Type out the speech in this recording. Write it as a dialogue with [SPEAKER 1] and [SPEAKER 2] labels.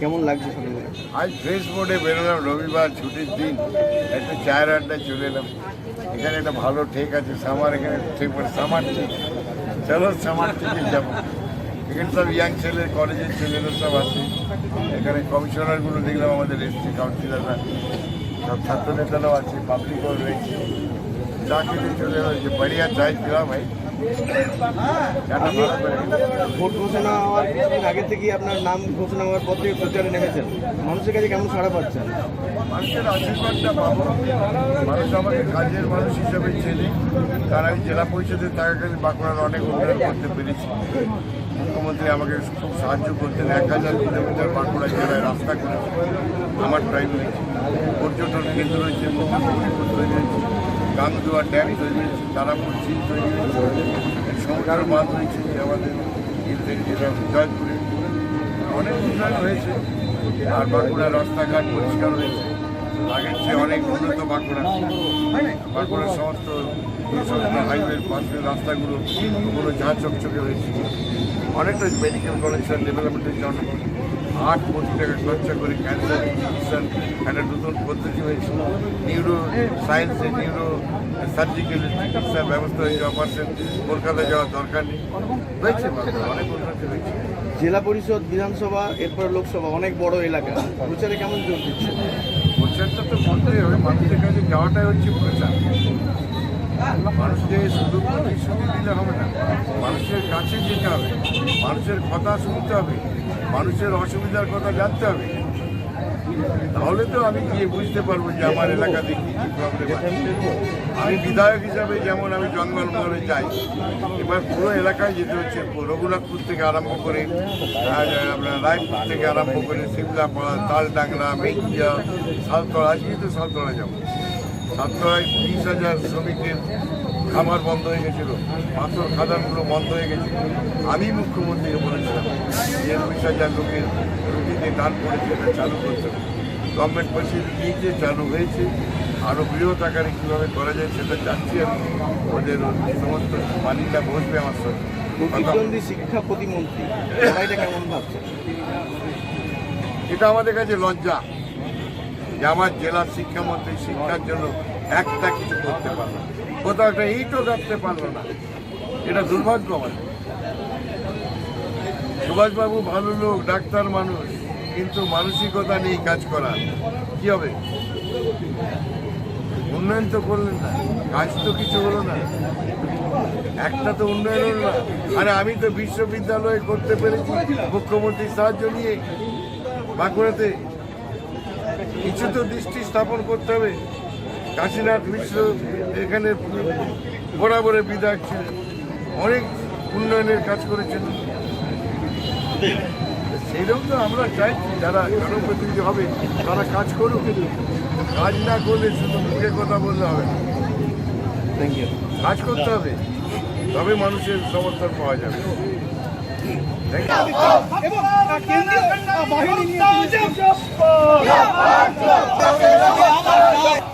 [SPEAKER 1] কেমন লাগছে
[SPEAKER 2] আজ ফ্রেশ মোডে বেরোলাম, রবিবার ছুটির দিন। একটু চায়ের আড্ডায় চলে এলাম। এখানে একটা ভালো ঠেক আছে, সামার এখানে ঠিক মানে সামার ঠিক চলো সামার থেকে যাব। এখানে সব ইয়াং ছেলে কলেজের ছেলেরা সব আছে। এখানে কমিশনারগুলো দেখলাম আমাদের এসছি কাউন্সিলাররা সব ছাত্র নেতারাও আছে পাবলিকও রয়েছে। চা খেতে চলে যে বাড়িয়া চাই পিলাম ভাই? চাটা
[SPEAKER 1] ভোট ঘোষণা হওয়ার কিছুদিন আগে থেকেই আপনার নাম ঘোষণা হওয়ার পর থেকে প্রচারে নেমেছেন। মানুষের কাছে কেমন সাড়া পাচ্ছেন?
[SPEAKER 2] মানুষের আশীর্বাদটা পাবো। মানুষ আমাকে কাজের মানুষ হিসেবে চেনে। তার আমি জেলা পরিষদের টাকা কাছে বাঁকুড়ার অনেক উন্নয়ন করতে পেরেছি। মুখ্যমন্ত্রী আমাকে খুব সাহায্য করতেন। এক হাজার কিলোমিটার বাঁকুড়া জেলায় রাস্তা করেছে আমার হয়েছে। পর্যটন কেন্দ্র হয়েছে গাংদুয়া ড্যাম তৈরি হয়েছে, তারাপুর ঝিল তৈরি হয়েছে সমুদ্র বাঁধ হয়েছে আমাদের যেটা জয়পুরে অনেক উন্নয়ন হয়েছে। আর বাঁকুড়া রাস্তাঘাট পরিষ্কার হয়েছে। আগের চেয়ে অনেক উন্নত বাঁকুড়া। বাঁকুড়ার সমস্ত হাইওয়ের পাশের রাস্তাগুলো ওগুলো যা চকচকে হয়েছে। অনেকটা মেডিকেল কলেজের ডেভেলপমেন্টের জন্য আট কোটি টাকা খরচা করে ক্যান্সার চিকিৎসার একটা নতুন পদ্ধতি হয়েছে। নিউরো সায়েন্সে নিউরো সার্জিক্যাল চিকিৎসার ব্যবস্থা হয়েছে অপারেশন কলকাতা যাওয়ার দরকার নেই। হয়েছে অনেক উন্নতি হয়েছে।
[SPEAKER 1] জেলা পরিষদ, বিধানসভা, এরপর লোকসভা, অনেক বড় এলাকা। প্রচারে কেমন জোর দিচ্ছে?
[SPEAKER 2] প্রচারটা তো বলতেই হবে, মানুষের কাছে যাওয়াটাই হচ্ছে প্রচার। মানুষকে শুধু প্রতিশ্রুতি দিলে হবে না, মানুষের কাছে যেতে হবে, মানুষের কথা শুনতে হবে, মানুষের অসুবিধার কথা জানতে হবে। তাহলে তো আমি গিয়ে বুঝতে পারব যে আমার এলাকাতে কী কী প্রবলেম আছে? আমি বিধায়ক হিসাবে যেমন আমি জঙ্গলমহলে যাই, এবার পুরো এলাকায় যেতে হচ্ছে, রঘুনাথপুর থেকে আরম্ভ করে আপনার রায়পুর থেকে আরম্ভ করে সিমলাপাড়া, তালডাংরা, মেঘিয়া, সালতলা আজকেই তো সালতলা যাব। সাতটায় তিরিশ হাজার শ্রমিকের খামার বন্ধ হয়ে গেছিল পাথর খাদানগুলো বন্ধ হয়ে গেছে। আমি মুখ্যমন্ত্রীকে বলেছিলাম যে হাজার লোকের রুটিতে দান করেছে এটা চালু করতে গভর্নমেন্ট পয়সা দিয়েছে চালু হয়েছে আরও বৃহৎ আকারে কীভাবে করা যায় সেটা চাচ্ছি আমি। ওদের সমস্ত মালিকরা বসবে আমার সঙ্গে
[SPEAKER 1] প্রতিদ্বন্দ্বী শিক্ষা প্রতিমন্ত্রী এটা কেমন ভাবছেন
[SPEAKER 2] এটা আমাদের কাছে লজ্জা যে আমার জেলার শিক্ষামন্ত্রী শিক্ষার জন্য একটা কিছু করতে পারল না। কোথাও একটা ইটও রাখতে পারল না। এটা দুর্ভাগ্য আমাদের সুভাষবাবু ভালো লোক, ডাক্তার মানুষ, কিন্তু মানসিকতা নেই কাজ করার কি হবে? উন্নয়ন তো করলেন না, কাজ তো কিছু হলো না। একটা তো উন্নয়ন হলো না। আরে আমি তো বিশ্ববিদ্যালয়ে করতে পেরেছি, মুখ্যমন্ত্রীর সাহায্য নিয়ে বাঁকুড়াতে। কিছু তো দৃষ্টি স্থাপন করতে হবে। কাশীনাথ মিশ্র এখানে বরাবরে বিধায়ক ছিলেন অনেক উন্নয়নের কাজ করেছেন সেইরকম তো আমরা চাইছি যারা জনপ্রতিনিধি হবে তারা কাজ করুক কাজ না করলে শুধু মুখে কথা বললে হবে না কাজ করতে হবে তবে মানুষের সমর্থন পাওয়া যাবে
[SPEAKER 3] এবং কেন্দ্রীয় বাহিনী নিয়ে